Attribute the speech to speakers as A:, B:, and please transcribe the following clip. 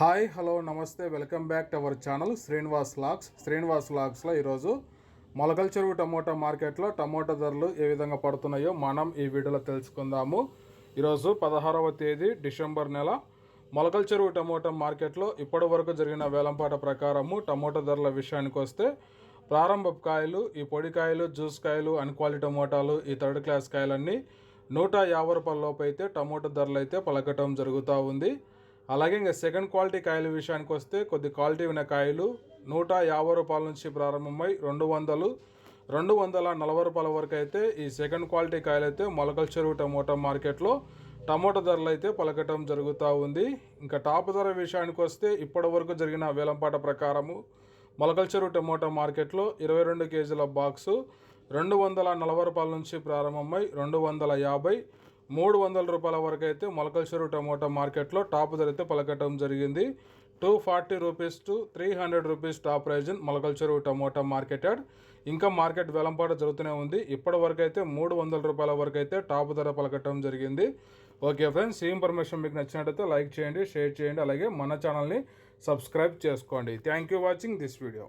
A: Hi hello నమస్తే welcome back to our channel Srinivas lakhs Srinivas లాక్స్లో ఈరోజు మొలకల చెరువు టమోటా మార్కెట్లో టమోటా ధరలు ఏ విధంగా పడుతున్నాయో మనం ఈ వీడియోలో తెలుసుకుందాము. ఈరోజు పదహారవ తేదీ డిసెంబర్ నెల. మొలకల చెరువు టమోటా మార్కెట్లో ఇప్పటి వరకు జరిగిన వేలంపాట ప్రకారము టమోటా ధరల విషయానికి వస్తే ప్రారంభ కాయలు ఈ పొడి కాయలు జ్యూస్ కాయలు అన్క్వాలిటీ టమోటాలు ఈ థర్డ్ క్లాస్ కాయలన్నీ నూట యాభై రూపాయల లోపు అయితే టమోటా ధరలు అయితే పలకటం జరుగుతూ ఉంది. అలాగే ఇంకా సెకండ్ క్వాలిటీ కాయల విషయానికి వస్తే కొద్ది క్వాలిటీ ఉన్న కాయలు నూట యాభై రూపాయల నుంచి ప్రారంభమై రెండు వందలు రెండు వందల నలభై రూపాయల వరకు అయితే ఈ సెకండ్ క్వాలిటీ కాయలు అయితే మొలకల చెరువు టమోటా మార్కెట్లో టమోటా ధరలు అయితే పలకటం జరుగుతూ ఉంది. ఇంకా టాప్ ధర విషయానికి వస్తే ఇప్పటి వరకు జరిగిన వేలంపాట ప్రకారము మొలకల చెరువు టమోటా మార్కెట్లో ఇరవై రెండు కేజీల బాక్సు రెండు వందల నలభై రూపాయల నుంచి ప్రారంభమై రెండు వందల యాభై మూడు వందల రూపాయల వరకు అయితే మొలకల్చూరు టమోటా మార్కెట్లో టాప్ ధర అయితే పలకటం జరిగింది. Two forty rupees to three hundred rupees top price in Molakala tomato marketed. ఇంకా మార్కెట్ వేలంపాట జరుగుతూనే ఉంది. ఇప్పటి వరకు అయితే మూడు వందల రూపాయల వరకు అయితే టాప్ ధర పలకటం జరిగింది. ఓకే ఫ్రెండ్స్ ఈ ఇన్ఫర్మేషన్ మీకు నచ్చినట్టయితే లైక్ చేయండి షేర్ చేయండి అలాగే మన ఛానల్ని సబ్స్క్రైబ్ చేసుకోండి. Thank you watching this video.